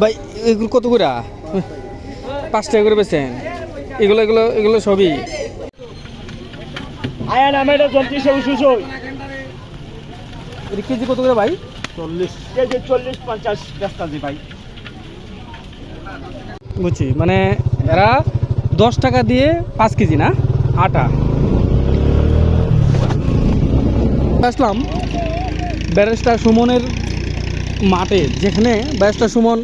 ভাই এগুলো কত করে? পাঁচ টাকা করে বেছেন এগুলো এগুলো এগুলো সবই। আয়া নামে এটা চল্লিশ সুসই। কেজি কত করে ভাই? চল্লিশ। কেজি চল্লিশ পঞ্চাশ ব্যস্ত আছে ভাই। বুঝছি মানে এরা দশ টাকা দিয়ে পাঁচ কেজি না? আটা। আসলাম ব্যারেস্টার সুমনের মাঠে, যেখানে ব্যারেস্টার সুমন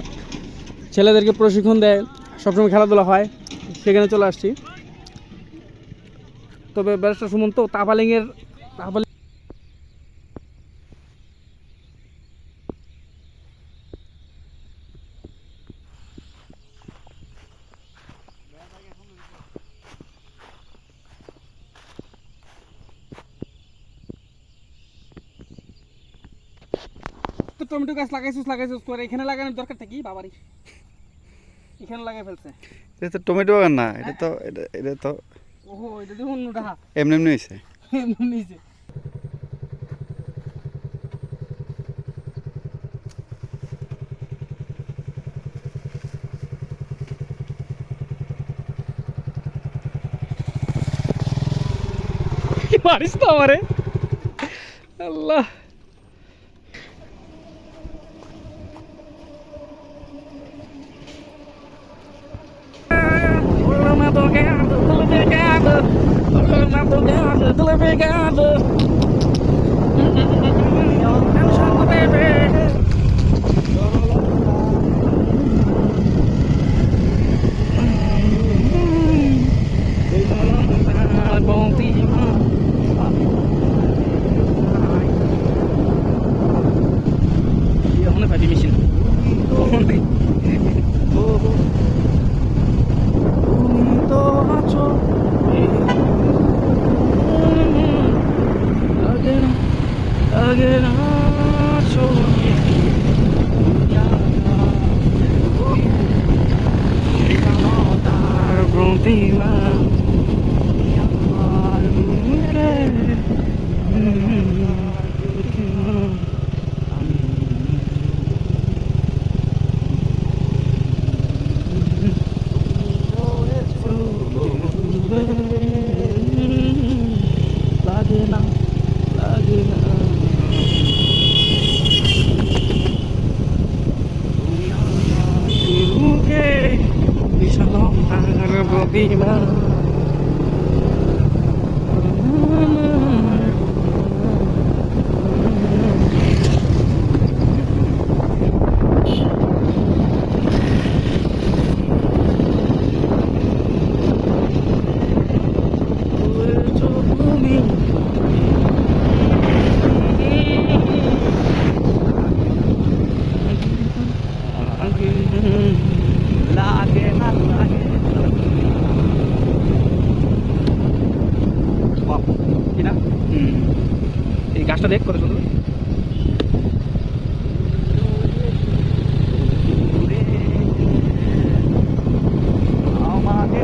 ছেলেদেরকে প্রশিক্ষণ দেয়, সবসময় খেলাধুলা হয়, সেখানে চলে আসছি। তবে ব্যারেস্টার সুমন তো তাপালিংয়ের তাপালিং তো টমেটো গাছ লাগাইছিস লাগাইছিস তোর এখানে লাগানোর দরকারটা কি? বাবারই এখানে লাগাই ফেলছে। এটা তো টমেটো বাগান না এটা তো এটা এটা তো ওহো এটা দেখুন ডাহা। এমনি এমনি হয়েছে নিচে মারিস তো আমারে? আল্লাহ। 都干着，都来干着。লাগে আর প্রতিমা তুমি লাগে না লাগে কি না গাছটা দেখ কত সুন্দর আমাকে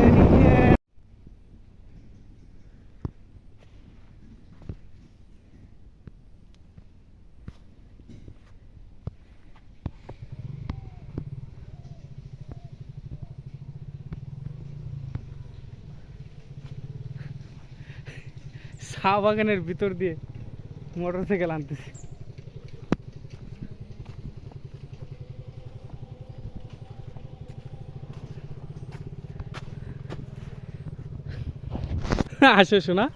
চা বাগানের ভিতর দিয়ে। মোটর সাইকেল আনতেছি। আসো শোনা।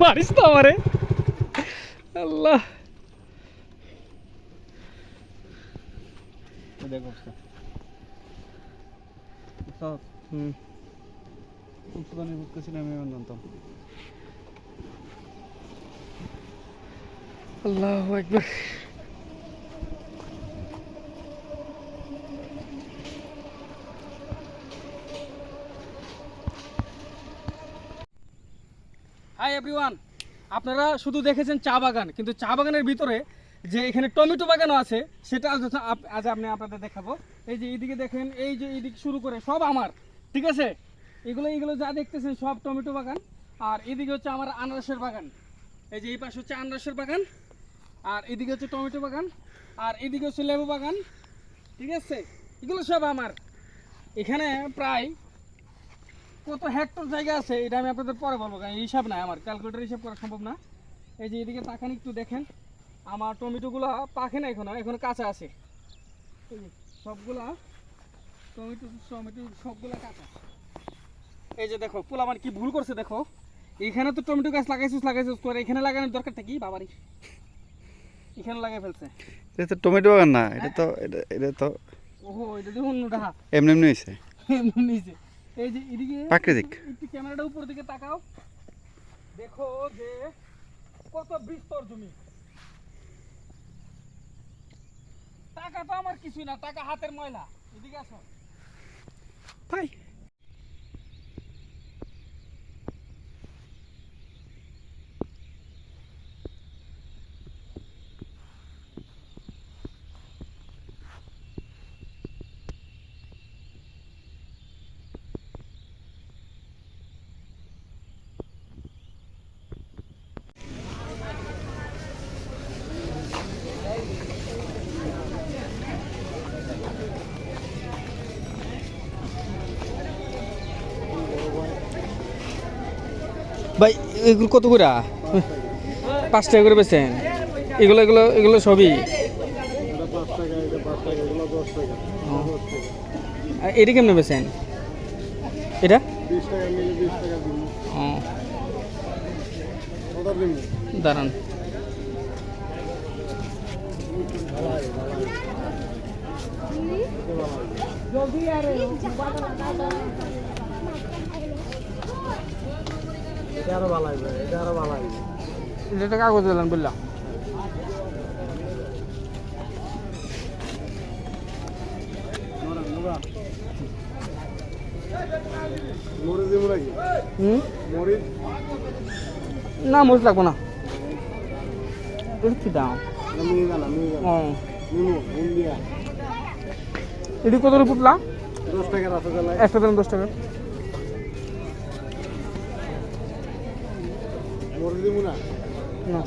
মারিস তো আমারে আল্লাহ দেখো অবস্থা সব হুম উৎপাদনের করছিলাম আমি জানতাম আল্লাহ একবার হাই এভরিওয়ান আপনারা শুধু দেখেছেন চা বাগান, কিন্তু চা বাগানের ভিতরে যে এখানে টমেটো বাগানও আছে, সেটা আজ আপ- আজ আপনি আপনাদের দেখাবো। এই যে এইদিকে দেখেন, এই যে এইদিক শুরু করে সব আমার, ঠিক আছে? এগুলো এগুলো যা দেখতেছেন সব টমেটো বাগান, আর এদিকে হচ্ছে আমার আনারসের বাগান। এই যে এই পাশে হচ্ছে আনারসের বাগান, আর এদিকে হচ্ছে টমেটো বাগান, আর এদিকে হচ্ছে লেবু বাগান, ঠিক আছে? এগুলো সব আমার। এখানে প্রায় কত হেক্টর জায়গা আছে এটা আমি আপনাদের পরে বলব কারণ হিসাব নাই আমার। ক্যালকুলেটার হিসাব করা সম্ভব না। এই যে এদিকে তাকান একটু দেখেন। আমার টমেটোগুলো পাকে না এখনও এখনও কাঁচা আছে। সবগুলা টমেটো টমেটো সবগুলা কাঁচা। এই যে দেখো পোলা আমার কি ভুল করছে দেখো। এখানে তো টমেটো গাছ লাগাইছিস লাগাইছিস তোর এখানে লাগানোর দরকারটা কি? বাবারই এখানে লাগাই ফেলছে। এটা তো টমেটো বাগান না এটা তো এটা এটা তো ওহো এটা দেখুন ডাহা। এমনি এমনি হয়েছে নিচে এই যে এদিকে প্রাকৃতিক। একটু ক্যামেরাটা উপর দিকে তাকাও। দেখো যে কত বিস্তর জমি। টাকা তো আমার কিছুই না টাকা হাতের ময়লা। এদিকে আসো। ভাই ভাই, এগুলো কত করে? পাঁচ টাকা করে বেছেন এগুলো এগুলো এগুলো সবই? এটা কেমনে বেছেন এটা? দাঁড়ান। এটা আরও ভালো লাগবে এটা আরও ভালো লাগবে এটা কাগজ দিলাম বললাম না মরিচ লাগবো না। দাম? এটি কত ফুটলা? দশ টাকা একটা দিলাম দশ টাকা। না না।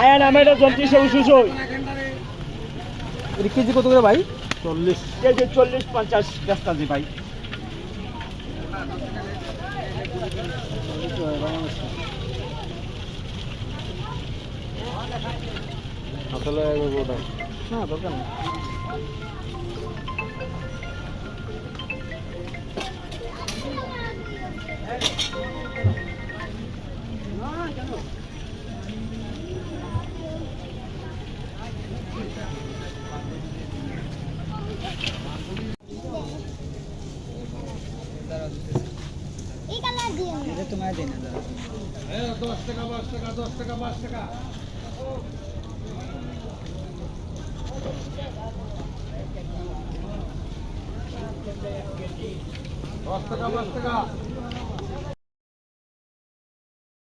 আয়া নামে এটা জলদি সে সুসই এটা কেজি কত করে ভাই? চল্লিশ। কেজি চল্লিশ পঞ্চাশ ব্যস্ত আছে ভাই। আসলে গোটা না দরকার নেই। এই কালার দিয়ে দশ টাকা পাঁচ টাকা দশ টাকা পাঁচ টাকা দশ টাকা পাঁচ টাকা